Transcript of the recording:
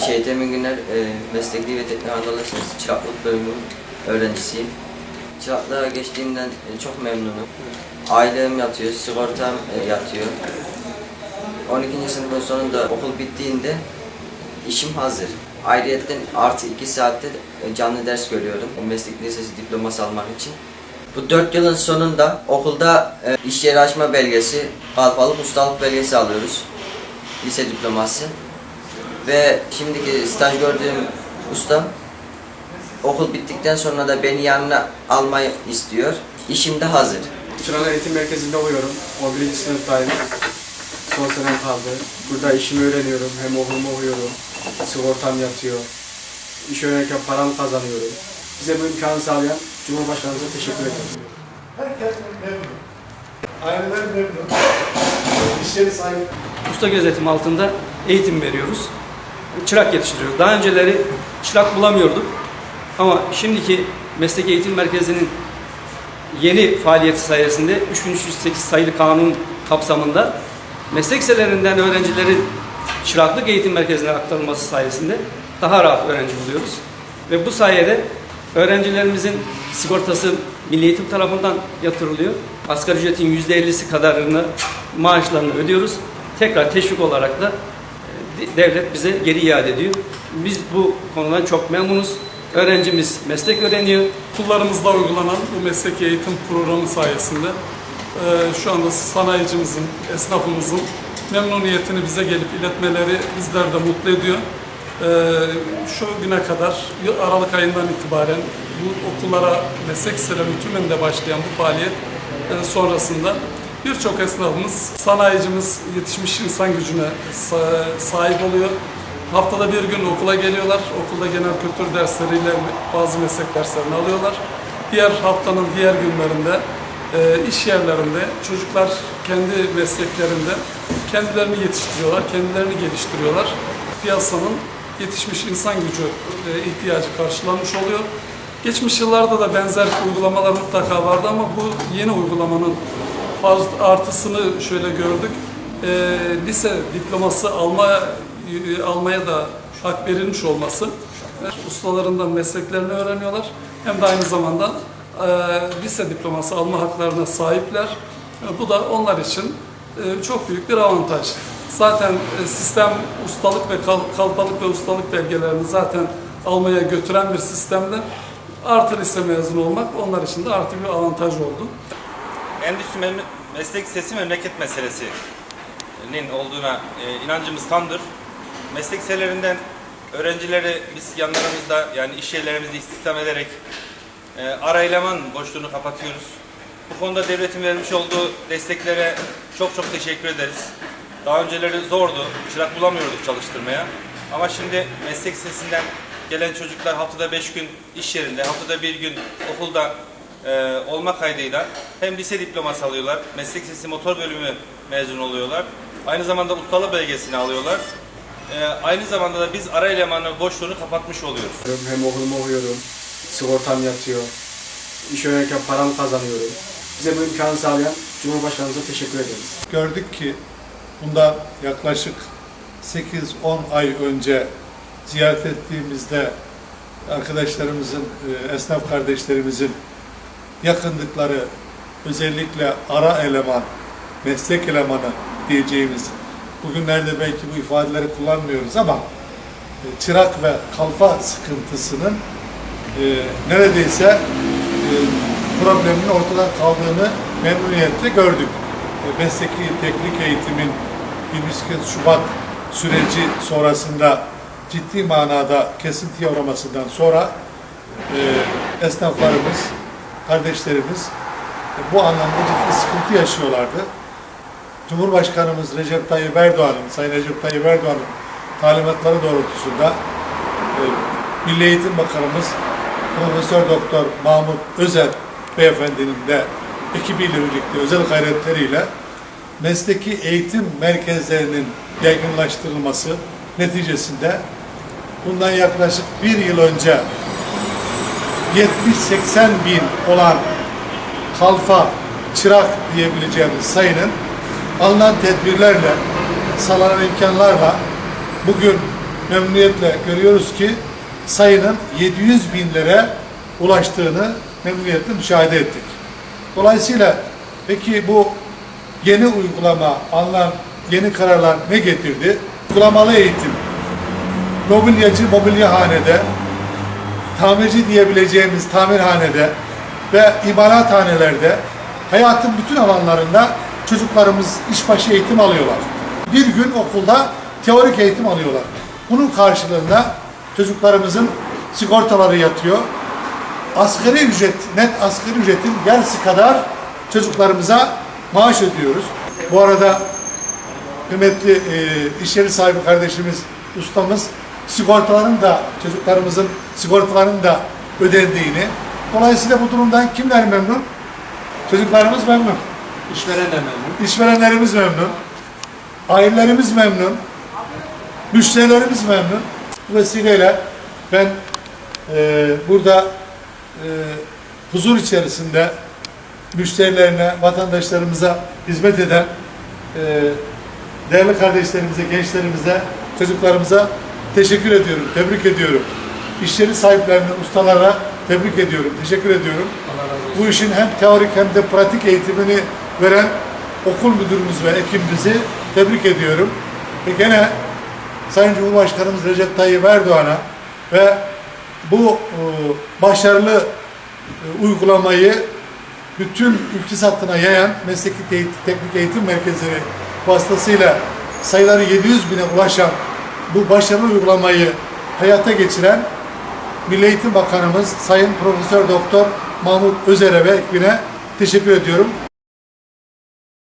Şehit Emin Güner, e, Meslekli ve Teknik Anadolu Lisesi Çıraklık bölümü öğrencisiyim. Çıraklığa geçtiğimden e, çok memnunum. Ailem yatıyor, sigortam e, yatıyor. 12. sınıfın sonunda okul bittiğinde işim hazır. Ayrıyeten artı 2 saatte e, canlı ders görüyorum meslek lisesi diploması almak için. Bu 4 yılın sonunda okulda e, iş yeri açma belgesi, kalfalık ustalık belgesi alıyoruz. Lise diploması. Ve şimdiki staj gördüğüm ustam okul bittikten sonra da beni yanına almayı istiyor. İşim de hazır. Çıralı Eğitim Merkezi'nde okuyorum. 11. sınıftayım. Son senem kaldı. Burada işimi öğreniyorum. Hem okulumu okuyorum. Sigortam yatıyor. İş öğrenirken param kazanıyorum. Bize bu imkanı sağlayan Cumhurbaşkanımıza teşekkür ederim. Herkes memnun. Aileler memnun. İş yeri sahibi usta gözetim altında eğitim veriyoruz. Çırak yetiştiriyoruz. Daha önceleri çırak bulamıyorduk. Ama şimdiki meslek eğitim merkezinin yeni faaliyeti sayesinde 3308 sayılı kanun kapsamında meslek liselerinden öğrencilerin çıraklık eğitim merkezine aktarılması sayesinde daha rahat öğrenci buluyoruz. Ve bu sayede öğrencilerimizin sigortası Milli Eğitim tarafından yatırılıyor. Asgari ücretin %50'si kadarını maaşlarını ödüyoruz. Tekrar teşvik olarak da devlet bize geri iade ediyor. Biz bu konudan çok memnunuz. Öğrencimiz meslek öğreniyor. Okullarımızda uygulanan bu meslek eğitim programı sayesinde e, şu anda sanayicimizin, esnafımızın memnuniyetini bize gelip iletmeleri bizler de mutlu ediyor. E, Şu güne kadar Aralık ayından itibaren bu okullara meslek liselerinin tümünde başlayan bu faaliyet e, sonrasında birçok esnafımız, sanayicimiz yetişmiş insan gücüne sa- sahip oluyor. Haftada bir gün okula geliyorlar. Okulda genel kültür dersleriyle bazı meslek derslerini alıyorlar. Diğer haftanın diğer günlerinde e, iş yerlerinde çocuklar kendi mesleklerinde kendilerini yetiştiriyorlar, kendilerini geliştiriyorlar. Piyasanın yetişmiş insan gücü e, ihtiyacı karşılanmış oluyor. Geçmiş yıllarda da benzer uygulamalar mutlaka vardı ama bu yeni uygulamanın artısını şöyle gördük. E, lise diploması alma almaya da hak verilmiş olması ustalarından mesleklerini öğreniyorlar. Hem de aynı zamanda e, lise diploması alma haklarına sahipler. E, bu da onlar için e, çok büyük bir avantaj. Zaten e, sistem ustalık ve kal- kalfalık ve ustalık belgelerini zaten almaya götüren bir sistemde artı lise mezunu olmak onlar için de artı bir avantaj oldu. Endüstri meslek lisesi memleket meselesinin olduğuna e, inancımız tamdır. Meslek liselerinden öğrencileri biz yanlarımızda yani iş yerlerimizde istihdam ederek e, ara eleman boşluğunu kapatıyoruz. Bu konuda devletin vermiş olduğu desteklere çok çok teşekkür ederiz. Daha önceleri zordu, çırak bulamıyorduk çalıştırmaya. Ama şimdi meslek lisesinden gelen çocuklar haftada 5 gün iş yerinde, haftada bir gün okulda e, olma kaydıyla hem lise diploması alıyorlar, meslek lisesi motor bölümü mezun oluyorlar. Aynı zamanda ustalı belgesini alıyorlar. E, aynı zamanda da biz ara elemanı boşluğunu kapatmış oluyoruz. Hem okulumu okuyorum. Sigortam yatıyor. İş öğrenirken param kazanıyorum. Bize bu imkanı sağlayan Cumhurbaşkanımıza teşekkür ederiz. gördük ki bundan yaklaşık 8-10 ay önce ziyaret ettiğimizde arkadaşlarımızın, e, esnaf kardeşlerimizin yakındıkları özellikle ara eleman, meslek elemanı diyeceğimiz bugünlerde belki bu ifadeleri kullanmıyoruz ama e, çırak ve kalfa sıkıntısının e, neredeyse e, problemin ortadan kaldığını memnuniyetle gördük. E, mesleki teknik eğitimin 28 Şubat süreci sonrasında ciddi manada kesintiye uğramasından sonra e, esnaflarımız, kardeşlerimiz e, bu anlamda ciddi sıkıntı yaşıyorlardı. Cumhurbaşkanımız Recep Tayyip Erdoğan'ın, Sayın Recep Tayyip Erdoğan'ın talimatları doğrultusunda e, Milli Eğitim Bakanımız Profesör Doktor Mahmut Özer beyefendinin de ekibiyle birlikte özel gayretleriyle mesleki eğitim merkezlerinin yaygınlaştırılması neticesinde bundan yaklaşık bir yıl önce 70-80 bin olan kalfa, çırak diyebileceğimiz sayının alınan tedbirlerle, sağlanan imkanlarla bugün memnuniyetle görüyoruz ki sayının 700 binlere ulaştığını memnuniyetle müşahede ettik. Dolayısıyla peki bu yeni uygulama, alınan yeni kararlar ne getirdi? Uygulamalı eğitim, mobilyacı mobilyahanede, tamirci diyebileceğimiz tamirhanede ve imalathanelerde hayatın bütün alanlarında çocuklarımız işbaşı eğitim alıyorlar. Bir gün okulda teorik eğitim alıyorlar. Bunun karşılığında çocuklarımızın sigortaları yatıyor. Asgari ücret, net asgari ücretin yarısı kadar çocuklarımıza maaş ödüyoruz. Bu arada kıymetli e, iş yeri sahibi kardeşimiz, ustamız sigortaların da çocuklarımızın sigortalarının da ödendiğini. Dolayısıyla bu durumdan kimler memnun? Çocuklarımız memnun. İşveren de memnun. İşverenlerimiz memnun. Ailelerimiz memnun. Müşterilerimiz memnun. Bu vesileyle ben e, burada e, huzur içerisinde müşterilerine, vatandaşlarımıza hizmet eden e, değerli kardeşlerimize, gençlerimize, çocuklarımıza teşekkür ediyorum, tebrik ediyorum. İş yeri sahiplerine, ustalara tebrik ediyorum, teşekkür ediyorum. Bu işin hem teorik hem de pratik eğitimini veren okul müdürümüz ve ekibimizi tebrik ediyorum. Ve gene Sayın Cumhurbaşkanımız Recep Tayyip Erdoğan'a ve bu e, başarılı e, uygulamayı bütün ülke hattına yayan mesleki te- teknik eğitim merkezleri vasıtasıyla sayıları 700 bine ulaşan bu başarılı uygulamayı hayata geçiren Milli Eğitim Bakanımız Sayın Profesör Doktor Mahmut Özer'e ve ekibine teşekkür ediyorum.